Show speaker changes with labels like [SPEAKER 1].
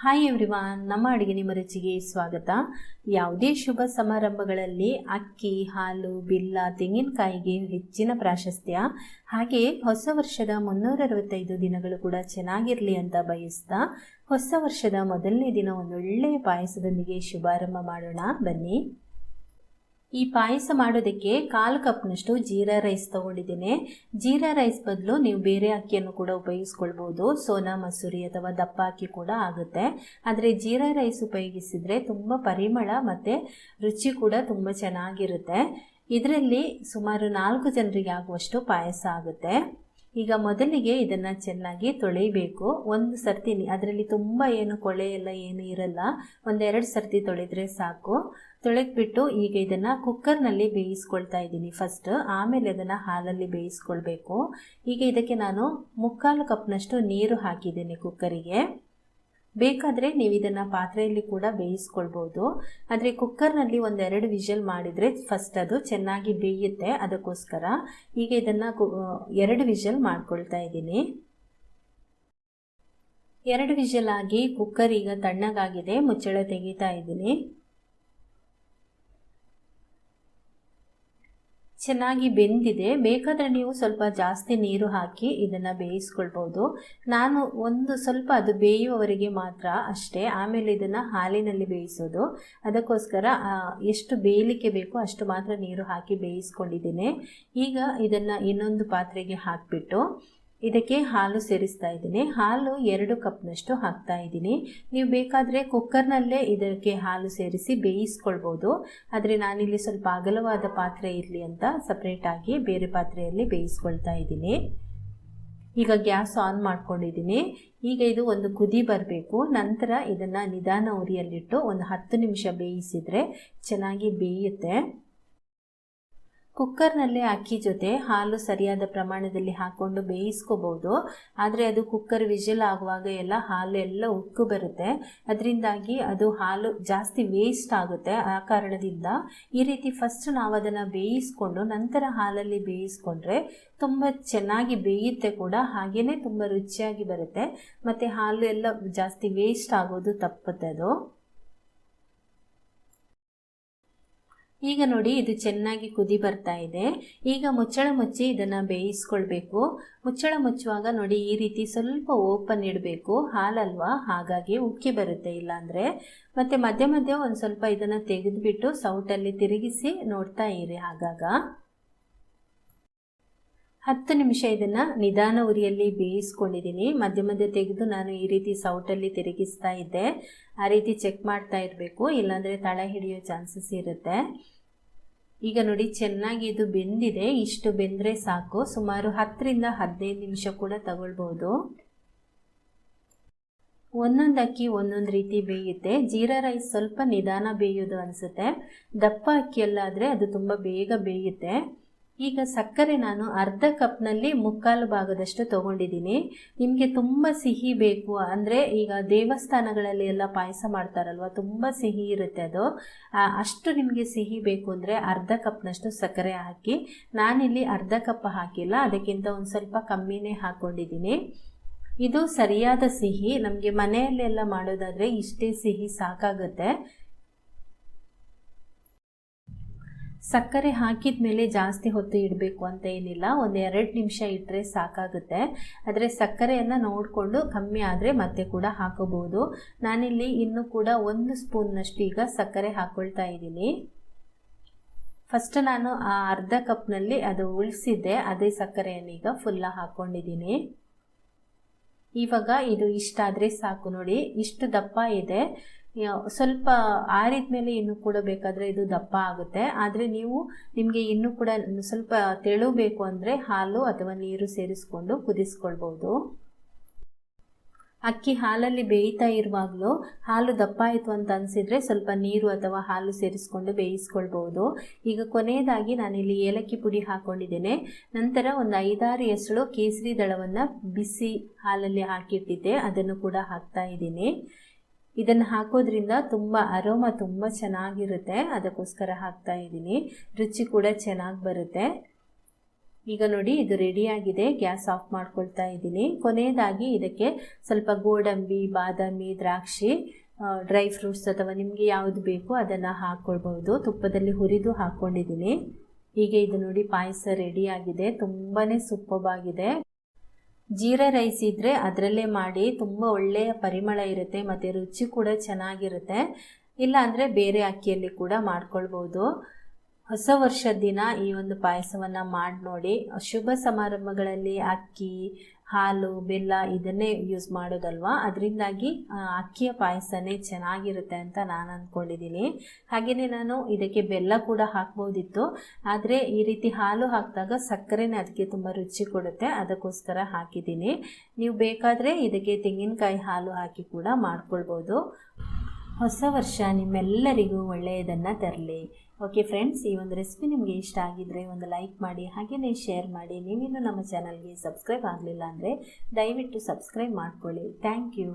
[SPEAKER 1] Hi everyone ನಮ್ಮ ಅಡುಗೆ ನಿಮ್ಮ ರುಚಿಗೆ ಸ್ವಾಗತ. ಯಾವುದೇ ಶುಭ ಸಮಾರಂಭಗಳಲ್ಲಿ ಅಕ್ಕಿ, ಹಾಲು, ಬಿಲ್ಲ, ತೆಂಗಿನಕಾಯಿಗೆ ಹೆಚ್ಚಿನ ಪ್ರಾಶಸ್ತ್ಯ. ಹಾಗೆ ಹೊಸ ವರ್ಷದ ಮುನ್ನೂರ ಅರವತ್ತೈದು ದಿನಗಳು ಕೂಡ ಚೆನ್ನಾಗಿರಲಿ ಅಂತ ಬಯಸ್ತಾ ಹೊಸ ವರ್ಷದ ಮೊದಲನೇ ದಿನ ಒಂದೊಳ್ಳೆಯ ಪಾಯಸದೊಂದಿಗೆ ಶುಭಾರಂಭ ಮಾಡೋಣ. ಬನ್ನಿ. ಈ ಪಾಯಸ ಮಾಡೋದಕ್ಕೆ ಕಾಲು ಕಪ್ನಷ್ಟು ಜೀರಾ ರೈಸ್ ತೊಗೊಂಡಿದ್ದೇನೆ. ಜೀರಾ ರೈಸ್ ಬದಲು ನೀವು ಬೇರೆ ಅಕ್ಕಿಯನ್ನು ಕೂಡ ಉಪಯೋಗಿಸ್ಕೊಳ್ಬೋದು. ಸೋನಾ, ಮಸೂರಿ ಅಥವಾ ದಪ್ಪ ಅಕ್ಕಿ ಕೂಡ ಆಗುತ್ತೆ. ಆದರೆ ಜೀರಾ ರೈಸ್ ಉಪಯೋಗಿಸಿದರೆ ತುಂಬ ಪರಿಮಳ ಮತ್ತು ರುಚಿ ಕೂಡ ತುಂಬ ಚೆನ್ನಾಗಿರುತ್ತೆ. ಇದರಲ್ಲಿ ಸುಮಾರು ನಾಲ್ಕು ಜನರಿಗೆ ಆಗುವಷ್ಟು ಪಾಯಸ ಆಗುತ್ತೆ. ಈಗ ಮೊದಲಿಗೆ ಇದನ್ನು ಚೆನ್ನಾಗಿ ತೊಳೆಯಬೇಕು ಒಂದು ಸರ್ತಿ ಅದರಲ್ಲಿ ತುಂಬ ಏನು ಕೊಳೆ ಎಲ್ಲ ಏನು ಇರಲ್ಲ. ಒಂದೆರಡು ಸರ್ತಿ ತೊಳೆದ್ರೆ ಸಾಕು. ತೊಳೆದ್ಬಿಟ್ಟು ಈಗ ಇದನ್ನು ಕುಕ್ಕರ್ನಲ್ಲಿ ಬೇಯಿಸ್ಕೊಳ್ತಾ ಇದ್ದೀನಿ ಫಸ್ಟ್ ಆಮೇಲೆ ಅದನ್ನು ಹಾಲಲ್ಲಿ ಬೇಯಿಸ್ಕೊಳ್ಬೇಕು. ಈಗ ಇದಕ್ಕೆ ನಾನು ಮುಕ್ಕಾಲು ಕಪ್ನಷ್ಟು ನೀರು ಹಾಕಿದ್ದೀನಿ ಕುಕ್ಕರಿಗೆ. ಬೇಕಾದರೆ ನೀವು ಇದನ್ನು ಪಾತ್ರೆಯಲ್ಲಿ ಕೂಡ ಬೇಯಿಸ್ಕೊಳ್ಬೋದು. ಆದರೆ ಕುಕ್ಕರ್ನಲ್ಲಿ ಒಂದೆರಡು ವಿಷಲ್ ಮಾಡಿದರೆ ಫಸ್ಟ್ ಅದು ಚೆನ್ನಾಗಿ ಬೇಯುತ್ತೆ ಅದಕ್ಕೋಸ್ಕರ. ಈಗ ಇದನ್ನು ಎರಡು ವಿಷಲ್ ಮಾಡ್ಕೊಳ್ತಾ ಇದ್ದೀನಿ. ಎರಡು ವಿಷಲ್ ಆಗಿ ಕುಕ್ಕರ್ ಈಗ ತಣ್ಣಗಾಗಿದೆ, ಮುಚ್ಚಳ ತೆಗಿತಾ ಇದ್ದೀನಿ. ಚೆನ್ನಾಗಿ ಬೆಂದಿದೆ. ಬೇಕಾದರೆ ನೀವು ಸ್ವಲ್ಪ ಜಾಸ್ತಿ ನೀರು ಹಾಕಿ ಇದನ್ನು ಬೇಯಿಸ್ಕೊಳ್ಬೋದು. ನಾನು ಒಂದು ಸ್ವಲ್ಪ ಅದು ಬೇಯುವವರೆಗೆ ಮಾತ್ರ ಅಷ್ಟೇ. ಆಮೇಲೆ ಇದನ್ನು ಹಾಲಿನಲ್ಲಿ ಬೇಯಿಸೋದು. ಅದಕ್ಕೋಸ್ಕರ ಎಷ್ಟು ಬೇಯಲಿಕ್ಕೆ ಬೇಕೋ ಅಷ್ಟು ಮಾತ್ರ ನೀರು ಹಾಕಿ ಬೇಯಿಸ್ಕೊಂಡಿದ್ದೇನೆ. ಈಗ ಇದನ್ನು ಇನ್ನೊಂದು ಪಾತ್ರೆಗೆ ಹಾಕಿಬಿಟ್ಟು ಇದಕ್ಕೆ ಹಾಲು ಸೇರಿಸ್ತಾ ಇದ್ದೀನಿ. ಹಾಲು ಎರಡು ಕಪ್ನಷ್ಟು ಹಾಕ್ತಾ ಇದ್ದೀನಿ. ನೀವು ಬೇಕಾದರೆ ಕುಕ್ಕರ್ನಲ್ಲೇ ಇದಕ್ಕೆ ಹಾಲು ಸೇರಿಸಿ ಬೇಯಿಸ್ಕೊಳ್ಬೋದು. ಆದರೆ ನಾನಿಲ್ಲಿ ಸ್ವಲ್ಪ ಅಗಲವಾದ ಪಾತ್ರೆ ಇರಲಿ ಅಂತ ಸಪ್ರೇಟಾಗಿ ಬೇರೆ ಪಾತ್ರೆಯಲ್ಲಿ ಬೇಯಿಸ್ಕೊಳ್ತಾ ಇದ್ದೀನಿ. ಈಗ ಗ್ಯಾಸ್ ಆನ್ ಮಾಡ್ಕೊಂಡಿದ್ದೀನಿ. ಈಗ ಇದು ಒಂದು ಕುದಿ ಬರಬೇಕು. ನಂತರ ಇದನ್ನು ನಿಧಾನ ಉರಿಯಲ್ಲಿಟ್ಟು ಒಂದು ಹತ್ತು ನಿಮಿಷ ಬೇಯಿಸಿದರೆ ಚೆನ್ನಾಗಿ ಬೇಯುತ್ತೆ. ಕುಕ್ಕರ್ನಲ್ಲೇ ಅಕ್ಕಿ ಜೊತೆ ಹಾಲು ಸರಿಯಾದ ಪ್ರಮಾಣದಲ್ಲಿ ಹಾಕ್ಕೊಂಡು ಬೇಯಿಸ್ಕೋಬೋದು. ಆದರೆ ಅದು ಕುಕ್ಕರ್ ವಿಜಲ್ ಆಗುವಾಗ ಎಲ್ಲ ಹಾಲು ಎಲ್ಲ ಉಕ್ಕು ಬರುತ್ತೆ. ಅದರಿಂದಾಗಿ ಅದು ಹಾಲು ಜಾಸ್ತಿ ವೇಸ್ಟ್ ಆಗುತ್ತೆ ಆ ಕಾರಣದಿಂದ. ಈ ರೀತಿ ಫಸ್ಟ್ ನಾವು ಅದನ್ನು ಬೇಯಿಸ್ಕೊಂಡು ನಂತರ ಹಾಲಲ್ಲಿ ಬೇಯಿಸ್ಕೊಂಡ್ರೆ ತುಂಬ ಚೆನ್ನಾಗಿ ಬೇಯುತ್ತೆ ಕೂಡ. ಹಾಗೆಯೇ ತುಂಬ ರುಚಿಯಾಗಿ ಬರುತ್ತೆ. ಮತ್ತು ಹಾಲು ಎಲ್ಲ ಜಾಸ್ತಿ ವೇಸ್ಟ್ ಆಗೋದು ತಪ್ಪುತ್ತೆ ಅದು ಈಗ ನೋಡಿ ಇದು ಚೆನ್ನಾಗಿ ಕುದಿ ಬರ್ತಾ ಇದೆ. ಈಗ ಮುಚ್ಚಳ ಮುಚ್ಚಿ ಇದನ್ನು ಬೇಯಿಸ್ಕೊಳ್ಬೇಕು. ಮುಚ್ಚಳ ಮುಚ್ಚುವಾಗ ನೋಡಿ ಈ ರೀತಿ ಸ್ವಲ್ಪ ಓಪನ್ ಇಡಬೇಕು. ಹಾಲಲ್ವಾ? ಹಾಗಾಗಿ ಉಕ್ಕಿ ಬರುತ್ತೆ ಇಲ್ಲಾಂದರೆ. ಮತ್ತು ಮಧ್ಯ ಮಧ್ಯ ಒಂದು ಸ್ವಲ್ಪ ಇದನ್ನು ತೆಗೆದುಬಿಟ್ಟು ಸೌಟಲ್ಲಿ ತಿರುಗಿಸಿ ನೋಡ್ತಾ ಇರಿ ಆಗಾಗ ಹತ್ತು ನಿಮಿಷ ಇದನ್ನು ನಿಧಾನ ಉರಿಯಲ್ಲಿ ಬೇಯಿಸ್ಕೊಂಡಿದ್ದೀನಿ. ಮಧ್ಯ ಮಧ್ಯೆ ತೆಗೆದು ನಾನು ಈ ರೀತಿ ಸೌಟಲ್ಲಿ ತಿರುಗಿಸ್ತಾ ಇದ್ದೆ. ಆ ರೀತಿ ಚೆಕ್ ಮಾಡ್ತಾ ಇರಬೇಕು. ಇಲ್ಲಾಂದರೆ ತಳ ಹಿಡಿಯೋ ಚಾನ್ಸಸ್ ಇರುತ್ತೆ. ಈಗ ನೋಡಿ, ಚೆನ್ನಾಗಿ ಇದು ಬೆಂದಿದೆ. ಇಷ್ಟು ಬೆಂದರೆ ಸಾಕು. ಸುಮಾರು ಹತ್ತರಿಂದ ಹದಿನೈದು ನಿಮಿಷ ಕೂಡ ತಗೊಳ್ಬೋದು. ಒಂದೊಂದು ಅಕ್ಕಿ ಒಂದೊಂದು ರೀತಿ ಬೇಯುತ್ತೆ. ಜೀರಾ ರೈಸ್ ಸ್ವಲ್ಪ ನಿಧಾನ ಬೇಯೋದು ಅನಿಸುತ್ತೆ. ದಪ್ಪ ಅಕ್ಕಿಯಲ್ಲಾದರೆ ಅದು ತುಂಬ ಬೇಗ ಬೇಯುತ್ತೆ. ಈಗ ಸಕ್ಕರೆ ನಾನು ಅರ್ಧ ಕಪ್ನಲ್ಲಿ ಮುಕ್ಕಾಲು ಭಾಗದಷ್ಟು ತೊಗೊಂಡಿದ್ದೀನಿ. ನಿಮಗೆ ತುಂಬ ಸಿಹಿ ಬೇಕು ಅಂದರೆ ಈಗ ದೇವಸ್ಥಾನಗಳಲ್ಲಿ ಎಲ್ಲ ಪಾಯಸ ಮಾಡ್ತಾರಲ್ವ, ತುಂಬ ಸಿಹಿ ಇರುತ್ತೆ ಅದು. ಅಷ್ಟು ನಿಮಗೆ ಸಿಹಿ ಬೇಕು ಅಂದರೆ ಅರ್ಧ ಕಪ್ನಷ್ಟು ಸಕ್ಕರೆ ಹಾಕಿ, ನಾನಿಲ್ಲಿ ಅರ್ಧ ಕಪ್ ಹಾಕಿಲ್ಲ, ಅದಕ್ಕಿಂತ ಒಂದು ಸ್ವಲ್ಪ ಕಮ್ಮಿನೇ ಹಾಕ್ಕೊಂಡಿದ್ದೀನಿ ಇದು ಸರಿಯಾದ ಸಿಹಿ, ನಮಗೆ ಮನೆಯಲ್ಲೆಲ್ಲ ಮಾಡೋದಾದರೆ ಇಷ್ಟೇ ಸಿಹಿ ಸಾಕಾಗುತ್ತೆ. ಸಕ್ಕರೆ ಹಾಕಿದ ಮೇಲೆ ಜಾಸ್ತಿ ಹೊತ್ತು ಇಡಬೇಕು ಅಂತ ಏನಿಲ್ಲ. ಒಂದು ಎರಡು ನಿಮಿಷ ಇಟ್ಟರೆ ಸಾಕಾಗುತ್ತೆ. ಆದರೆ ಸಕ್ಕರೆಯನ್ನು ನೋಡಿಕೊಂಡು ಕಮ್ಮಿ ಆದರೆ ಮತ್ತೆ ಕೂಡ ಹಾಕೋಬೋದು ನಾನಿಲ್ಲಿ ಇನ್ನೂ ಕೂಡ ಒಂದು ಸ್ಪೂನ್ನಷ್ಟು ಈಗ ಸಕ್ಕರೆ ಹಾಕ್ಕೊಳ್ತಾ ಇದ್ದೀನಿ. ಫಸ್ಟ್ ನಾನು ಆ ಅರ್ಧ ಕಪ್ನಲ್ಲಿ ಅದು ಉಳಿಸಿದ್ದೆ. ಅದೇ ಸಕ್ಕರೆಯನ್ನು ಈಗ ಫುಲ್ಲ ಹಾಕ್ಕೊಂಡಿದ್ದೀನಿ ಇವಾಗ ಇದು ಇಷ್ಟಾದರೆ ಸಾಕು ನೋಡಿ. ಇಷ್ಟು ದಪ್ಪ ಇದೆ. ಸ್ವಲ್ಪ ಆರಿದ ಮೇಲೆ ಇನ್ನು ಕೂಡ ಬೇಕಾದರೆ ಇದು ದಪ್ಪ ಆಗುತ್ತೆ. ಆದರೆ ನೀವು ನಿಮಗೆ ಇನ್ನೂ ಕೂಡ ಸ್ವಲ್ಪ ತೆಳು ಬೇಕು ಅಂದರೆ ಹಾಲು ಅಥವಾ ನೀರು ಸೇರಿಸ್ಕೊಂಡು ಕುದಿಸ್ಕೊಳ್ಬೋದು. ಅಕ್ಕಿ ಹಾಲಲ್ಲಿ ಬೇಯ್ತಾ ಇರುವಾಗಲೂ ಹಾಲು ದಪ್ಪ ಆಯಿತು ಅಂತ ಅನಿಸಿದರೆ ಸ್ವಲ್ಪ ನೀರು ಅಥವಾ ಹಾಲು ಸೇರಿಸ್ಕೊಂಡು ಬೇಯಿಸ್ಕೊಳ್ಬೋದು. ಈಗ ಕೊನೆಯದಾಗಿ ನಾನಿಲ್ಲಿ ಏಲಕ್ಕಿ ಪುಡಿ ಹಾಕ್ಕೊಂಡಿದ್ದೇನೆ ನಂತರ ಒಂದು ಐದಾರು ಎಸಳು ಕೇಸರಿ ದಳವನ್ನು ಬಿಸಿ ಹಾಲಲ್ಲಿ ಹಾಕಿಟ್ಟಿದ್ದೆ. ಅದನ್ನು ಕೂಡ ಹಾಕ್ತಾ ಇದ್ದೀನಿ. ಇದನ್ನು ಹಾಕೋದ್ರಿಂದ ತುಂಬ ಅರೋಮ ತುಂಬ ಚೆನ್ನಾಗಿರುತ್ತೆ. ಅದಕ್ಕೋಸ್ಕರ ಹಾಕ್ತಾ ಇದ್ದೀನಿ. ರುಚಿ ಕೂಡ ಚೆನ್ನಾಗಿ ಬರುತ್ತೆ. ಈಗ ನೋಡಿ, ಇದು ರೆಡಿಯಾಗಿದೆ ಗ್ಯಾಸ್ ಆಫ್ ಮಾಡ್ಕೊಳ್ತಾ ಇದ್ದೀನಿ. ಕೊನೆಯದಾಗಿ ಇದಕ್ಕೆ ಸ್ವಲ್ಪ ಗೋಡಂಬಿ, ಬಾದಾಮಿ, ದ್ರಾಕ್ಷಿ ಡ್ರೈ ಫ್ರೂಟ್ಸ್ ಅಥವಾ ನಿಮಗೆ ಯಾವುದು ಬೇಕು ಅದನ್ನು ಹಾಕ್ಕೊಳ್ಬಹುದು ತುಪ್ಪದಲ್ಲಿ ಹುರಿದು ಹಾಕ್ಕೊಂಡಿದ್ದೀನಿ ಹೀಗೆ ಇದು ನೋಡಿ ಪಾಯಸ ರೆಡಿಯಾಗಿದೆ ತುಂಬಾ ಸೂಪರ್ಬಾಗಿದೆ ಜೀರಾ ರೈಸ್ ಇದ್ದರೆ ಅದರಲ್ಲೇ ಮಾಡಿ ತುಂಬ ಒಳ್ಳೆಯ ಪರಿಮಳ ಇರುತ್ತೆ ಮತ್ತು ರುಚಿ ಕೂಡ ಚೆನ್ನಾಗಿರುತ್ತೆ. ಇಲ್ಲ ಅಂದರೆ ಬೇರೆ ಅಕ್ಕಿಯಲ್ಲಿ ಕೂಡ ಮಾಡ್ಕೊಳ್ಬೋದು. ಹೊಸ ವರ್ಷದ ದಿನ ಈ ಒಂದು ಪಾಯಸವನ್ನು ಮಾಡಿ ನೋಡಿ ಶುಭ ಸಮಾರಂಭಗಳಲ್ಲಿ ಅಕ್ಕಿ ಹಾಲು, ಬೆಲ್ಲ ಇದನ್ನೇ ಯೂಸ್ ಮಾಡೋದಲ್ವಾ? ಅದರಿಂದಾಗಿ ಅಕ್ಕಿಯ ಪಾಯಸನೇ ಚೆನ್ನಾಗಿರುತ್ತೆ ಅಂತ ನಾನು ಅಂದ್ಕೊಂಡಿದ್ದೀನಿ ಹಾಗೆಯೇ ನಾನು ಇದಕ್ಕೆ ಬೆಲ್ಲ ಕೂಡ ಹಾಕ್ಬೋದಿತ್ತು. ಆದರೆ ಈ ರೀತಿ ಹಾಲು ಹಾಕಿದಾಗ ಸಕ್ಕರೆನೇ ಅದಕ್ಕೆ ತುಂಬ ರುಚಿ ಕೊಡುತ್ತೆ. ಅದಕ್ಕೋಸ್ಕರ ಹಾಕಿದ್ದೀನಿ ನೀವು ಬೇಕಾದರೆ ಇದಕ್ಕೆ ತೆಂಗಿನಕಾಯಿ ಹಾಲು ಹಾಕಿ ಕೂಡ ಮಾಡ್ಕೊಳ್ಬೋದು. ಹೊಸ ವರ್ಷ ನಿಮ್ಮೆಲ್ಲರಿಗೂ ಒಳ್ಳೆಯದನ್ನು ತರಲಿ. ಓಕೆ ಫ್ರೆಂಡ್ಸ್ ಈ ಒಂದು ರೆಸಿಪಿ ನಿಮಗೆ ಇಷ್ಟ ಆಗಿದ್ದರೆ ಒಂದು ಲೈಕ್ ಮಾಡಿ ಹಾಗೆಯೇ ಶೇರ್ ಮಾಡಿ. ನೀವಿನ್ನೂ ನಮ್ಮ ಚಾನಲ್ಗೆ ಸಬ್ಸ್ಕ್ರೈಬ್ ಆಗಲಿಲ್ಲ ಅಂದರೆ ದಯವಿಟ್ಟು ಸಬ್ಸ್ಕ್ರೈಬ್ ಮಾಡ್ಕೊಳ್ಳಿ. Thank you